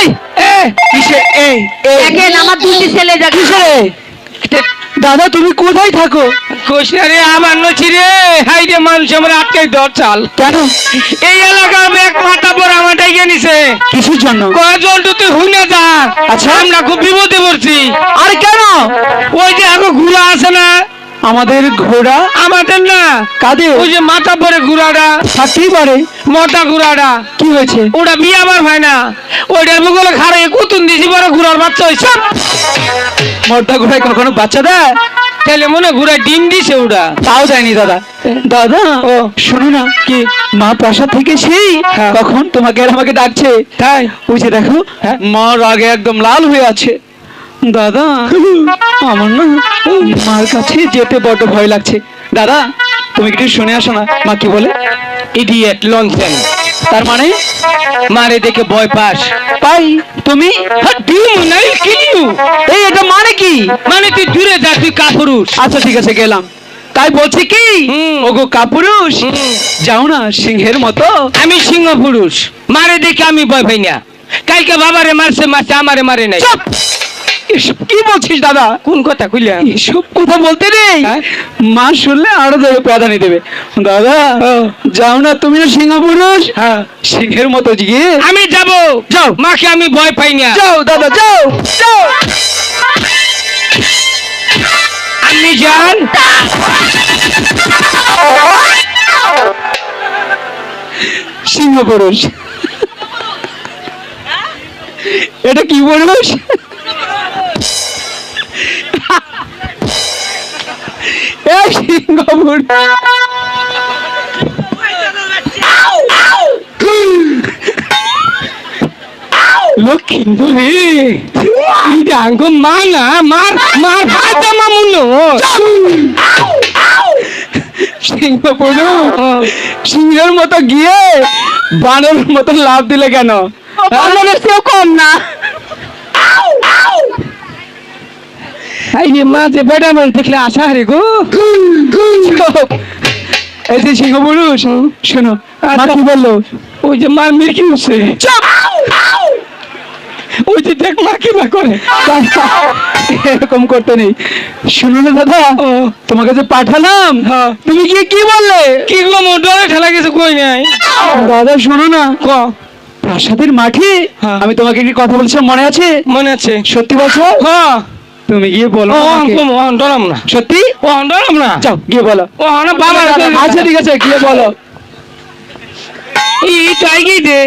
এই এ কিসে? এই এই। দেখেন আমার দুটি ছেলে যাকে কিসে রে? দাদা তুমি কোথায় থাকো? কোশিয়ারে আমার নছি রে। হাই রে মানুষ আমার আটকাই দর চাল। কেন? এই এলাকা আমি এক মাথা পর আমার ডাইকে নিছে। কিসের জন্য? কয়জন তুই হুই না যা। আচ্ছা। আমরা খুব বিপদে পড়ছি। আর কেন? ওই যে এখন ঘোড়া আছে না আমাদের ঘোড়া? আমাদের না। কাদের? ওই যে মাথা পরে ঘোড়াটা। থাকতেই পারে। মোটা ঘোড়াটা। কি হয়েছে? ওটা বিয়ে আমার হয় না। ওইটার মুখলে খারে কুতুন দিছি বড় ঘোড়ার বাচ্চা হয়েছে মোটা ঘোড়ায় কখনো বাচ্চা দেয়? তাহলে মনে ঘোড়ায় ডিম দিছে ওটা তাও যায়নি দাদা। দাদা ও। শোনো না কি মা প্রাসাদ থেকে সেই হ্যাঁ। কখন তোমাকে আর আমাকে ডাকছে? তাই? ওই যে দেখো হ্যাঁ। মা রাগে একদম লাল হয়ে আছে। দাদা আমার না মার কাছে যেতে বড্ড ভয় লাগছে। দাদা তুমি একটু শুনে আসো না। মা কি বলে? ইডিয়েট লনসেন তার মানে? মারে দেখে ভয় পাস। পাই তুমি? হ্যাঁ, এই এটা মানে কি? মানে তুই দূরে যা তুই কাপুরুষ। আচ্ছা ঠিক আছে গেলাম। তাই বলছি কি? ওগো কাপুরুষ যাও না সিংহের মতো। আমি সিংহ পুরুষ মারে দেখে আমি ভয় পাই না। কালকে বাবারে মারছে মারছে আমারে মারে নাই। চুপ! এসব কি বলছিস দাদা? কোন কথা কইলা এসব কথা বলতে নেই। হ্যাঁ? মা শুনলে আরও প্রাধান্য দেবে। দাদা যাও না তুমি না সিংহ পুরুষ? হ্যাঁ। সিংহের মতো গিয়ে আমি যাব। যাও। মাকে আমি ভয় পাই না। যাও দাদা যাও যাও। আপনি যান। সিংহ পুরুষ। এটা কি পুরুষ? এই সিংহ লক্ষ্মী এটা আঙ্গ মা না মার মার ভাতা মামুন সিংহ পুরুষ সিংহের মতো গিয়ে বানর মতো লাভ দিলে কেন কম না এই যে মা যে বেড়া মান দেখলে আশা হারে গো। এই যে সিংহ পুরুষ শোনো মা কি বলল? ওই যে মার মিরকি উঠছে ওই যে দেখ মা কি মা করে। এরকম করতে নেই। শুনো না দাদা তোমাকে যে পাঠালাম তুমি গিয়ে কি বললে? কি গো মো ডরে ঠেলা গেছে কই নাই? দাদা শোনো না। ক? প্রাসাদের মাঠে। আমি তোমাকে কি কথা বলছিলাম মনে আছে? মনে আছে। সত্যি বলছো? হ্যাঁ তুমি গিয়ে বলো ও আমাকে। ও ডরাম না। সত্যি? ও ডরাম না। যাও গিয়ে বলো। ও না বাবা আচ্ছা ঠিক আছে গিয়ে বলো। এই তাই গই দে।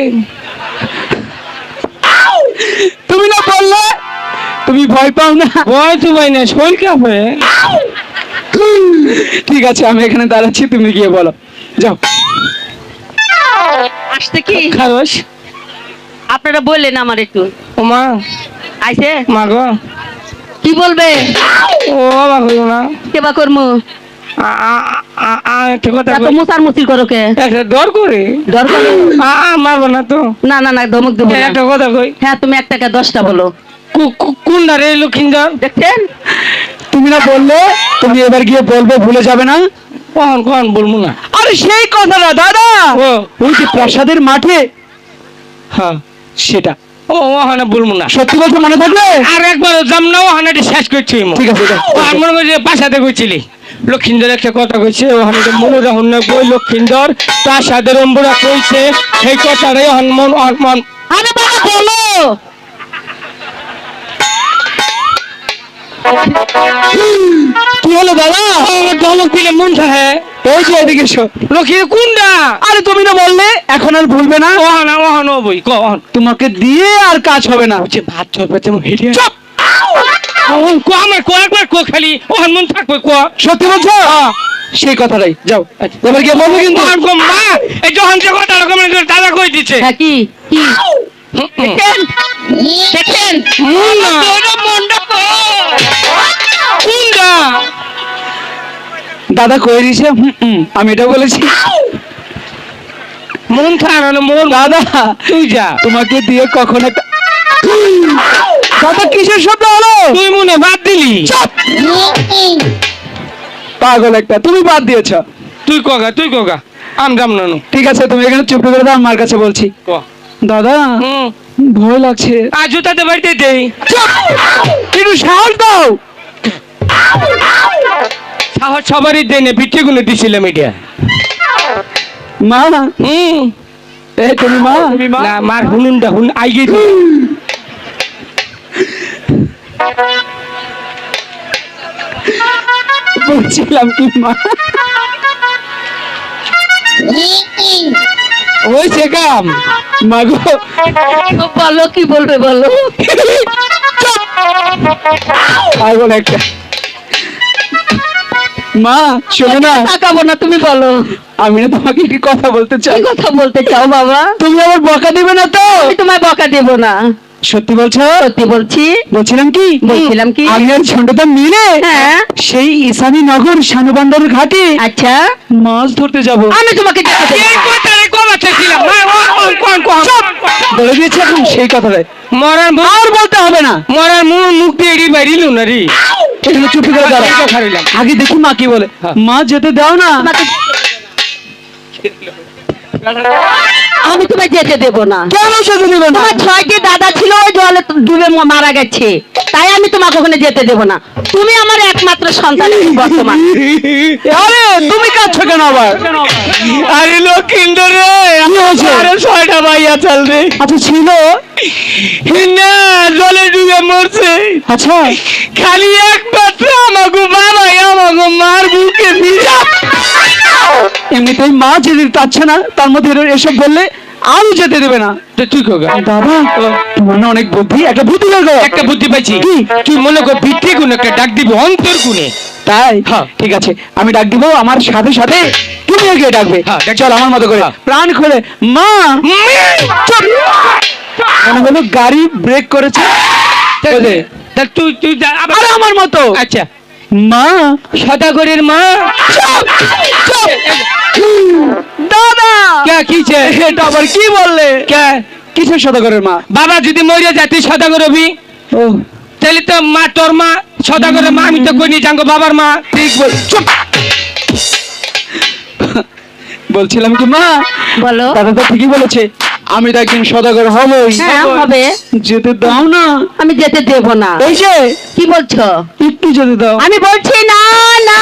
তুমি না বললে? তুমি ভয় পাও না? ভয় তো ভাই না শরীর কাঁপে ঠিক আছে আমি এখানে দাঁড়াচ্ছি তুমি গিয়ে বলো। যাও। আসতে কি? খারস আপনারা বললেন আমার একটু। ও মা। আইছে? মা গো। কি বলবে? ও বাবা কইও না। কেবা করমু? এত মুসার মুসির করো কে। একটা ডর করে? ডর করে? আ- আ, মারবো না তো। না না না ধমক দেবো একটা কথা কই। হ্যাঁ তুমি দশটা বলো। কোন লক্ষিন্দর দেখছেন? তুমি না বললে তুমি এবার গিয়ে বলবে ভুলে যাবে না? কখন কখন বলব না? আরে সেই কথাটা দাদা! ওই যে প্রাসাদের মাঠে? হ্যাঁ সেটা। ও ওখানে বলব না সত্যি বলছো মনে থাকবে? আর একবার যাম না ওখানে শেষ করছি ঠিক আছে আর মনে করছি বাসাতে কইছিলি লক্ষিন্দর একটা কথা কইছে ওখানে তো মনে রাখুন না বই লক্ষিন্দর তার সাথে রম্বরা কইছে সেই কথাটাই হনমন হনমন আরে বাবা বলো। কি হলো দাদা ধমক দিলে মন থাকে এই যে এদিকে লক্ষ্মী কোনটা? আরে তুমি না বললে এখন আর ভুলবে না। ওহানা ওহানো বই কখন তোমাকে দিয়ে আর কাজ হবে না। যে ভাত চলবে তেমন হেঁটে চুপ! কো আমার কো একবার কো খালি। ওহন মন থাকবে কো সত্যি বলছো? সেই কথাটাই। যাও। এবার গিয়ে বলব কিন্তু। ওহন কো মা এই যখন যে কথা রকম দাদা কই দিচ্ছে? হ্যাঁ কি? কি? হুম, হুম। দেখছেন দাদা কয়ে দিছে? আমি এটা বলেছি। মন খারাপ মন দাদা তুই যা। তোমাকে দিয়ে কখন একটা দাদা কিসের শব্দ হলো? তুই মনে বাদ দিলি। পাগল একটা তুমি বাদ দিয়েছ। তুই কগা তুই কগা। আম যাম নানু। ঠিক আছে তুমি এখানে চুপ করে দাও আমার কাছে বলছি। ক? দাদা ভয় লাগছে। আর জুতাতে বাড়িতে দেই। একটু সাহস দাও। সাহস সবারই দেয় না বিট্টি গুলো দিছিলাম এটা। মা? হুম। এ তুমি মা? তুমি মা? না মার হুনুনটা হুন আইগে দি। বলছিলাম কি মা? হয়েছে কাম মা গো। বলো কি বলবে বলো। পাগল একটা। মা শোনো না। তাকাবো না তুমি বলো। আমি না তোমাকে একটি কথা বলতে চাই? কথা বলতে চাও বাবা? তুমি আবার বকা দিবে না তো? আমি তোমায় বকা দেব না। সত্যি বলছো? সত্যি বলছি। বলছিলাম কি? বলছিলাম কি? আমি আর ঝন্ডুদা মিলে হ্যাঁ। সেই ঈশানী নগর শানুবান্দার ঘাটে আচ্ছা। মাছ ধরতে যাব। আমি তোমাকে। বলে দিয়েছি এখন সেই কথাটাই। মরার মুখ আর বলতে হবে না। মরার মুখ মুখ দিয়ে বাইরিল না রে। এগুলো চুপি করে দাঁড়া। আগে দেখি মা কি বলে হ্যাঁ। মা যেতে দাও না আমি তোমায় যেতে দেব না। কেন যেতে দিবে না? তোমার ছয়টি দাদা ছিল ওই জলে ডুবে মারা গেছে। তাই আমি তোমাকে ওখানে যেতে দেব না। তুমি আমার একমাত্র সন্তান এখন বর্তমান। আরে তুমি কাঁদছো কেন আবার? আরে লক্ষিন্দর রে? আরে ছয়টা ভাইয়া চাল রে আচ্ছা ছিল? না জলে ডুবে মরছে। আচ্ছা। খালি একমাত্র আমাগো বাবাই আমাগো মার বুকে ভিজা। এমনিতেই মা যেতে চাচ্ছে না তার মধ্যে এসব বললে আরও যেতে দেবে না। তো তুই কোগা তোমার না অনেক বুদ্ধি একটা বুদ্ধি বের একটা বুদ্ধি পাইছি। তুই মনে কর ভিত্তি গুণ একটা ডাক দিবি অন্তর গুণে। তাই? হ্যাঁ। ঠিক আছে আমি ডাক দিব আমার সাথে সাথে তুমি গিয়ে ডাকবে। হ্যাঁ, চল আমার মতো করে। হ্যাঁ। প্রাণ খুলে মা! মনে হলো গাড়ি ব্রেক করেছে। তুই তুই আবার আমার মতো। আচ্ছা। মা সদাগরের মা। দাদা। কে কিছে এটা আবার কি বললে? কে? কিসের সদাগরের মা? বাবা যদি মরিয়া যায় তুই সদাগর হবি? ও। তাহলে তো মা তোর মা সদাগরের মা আমি তো কইনি জাঙ্গো বাবার মা। ঠিক বল চুপ। বলছিলাম কি মা? বলো। দাদা তো ঠিকই বলেছে। আমি তো একদিন সদাগর হবই। হ্যাঁ হবে। যেতে দাও না। আমি যেতে দেব না। এই যে কি বলছো? একটু যেতে দাও। আমি বলছি না না।